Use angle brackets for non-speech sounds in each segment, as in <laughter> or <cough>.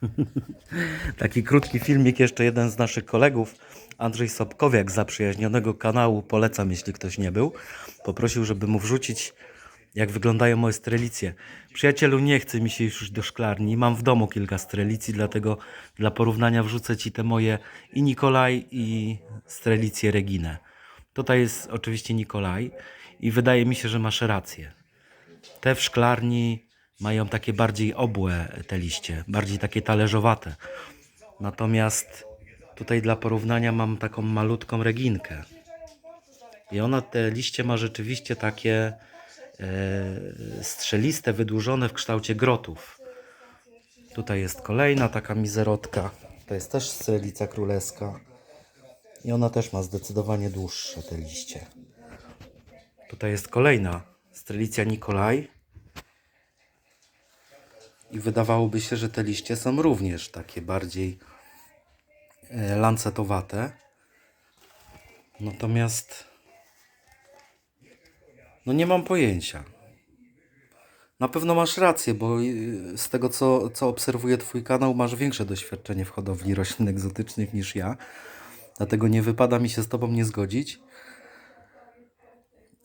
<laughs> Taki krótki filmik, jeszcze jeden z naszych kolegów, Andrzej Sobkowiak zaprzyjaźnionego kanału, polecam jeśli ktoś nie był, poprosił, żeby mu wrzucić jak wyglądają moje strelicje. Przyjacielu, nie chce mi się już do szklarni, mam w domu kilka strelicji, dlatego dla porównania wrzucę Ci te moje i Nikolaj i strelicję Reginę. Tutaj jest oczywiście Nikolaj i wydaje mi się, że masz rację. Te w szklarni mają takie bardziej obłe te liście, bardziej takie talerzowate. Natomiast tutaj dla porównania mam taką malutką reginkę. I ona te liście ma rzeczywiście takie e, strzeliste, wydłużone w kształcie grotów. Tutaj jest kolejna taka mizerotka. To jest też strelica królewska. I ona też ma zdecydowanie dłuższe te liście. Tutaj jest kolejna strelicja Nikolaj. I wydawałoby się, że te liście są również takie bardziej e, lancetowate. Natomiast no nie mam pojęcia. Na pewno masz rację, bo y, z tego co, co obserwuję Twój kanał, masz większe doświadczenie w hodowli roślin egzotycznych niż ja. Dlatego nie wypada mi się z Tobą nie zgodzić.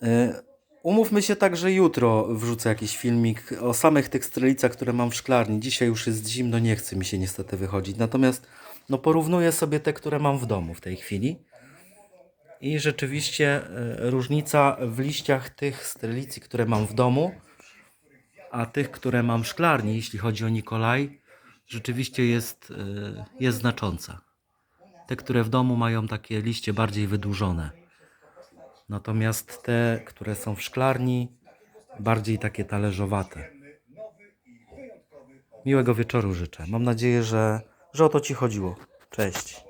E, Umówmy się tak, że jutro wrzucę jakiś filmik o samych tych strelicach, które mam w szklarni. Dzisiaj już jest zimno, nie chce mi się niestety wychodzić. Natomiast no, porównuję sobie te, które mam w domu w tej chwili. I rzeczywiście e, różnica w liściach tych strelicji, które mam w domu, a tych, które mam w szklarni, jeśli chodzi o Nikolaj, rzeczywiście jest, e, jest znacząca. Te, które w domu mają takie liście bardziej wydłużone. Natomiast te, które są w szklarni, bardziej takie talerzowate. Miłego wieczoru życzę. Mam nadzieję, że, że o to Ci chodziło. Cześć.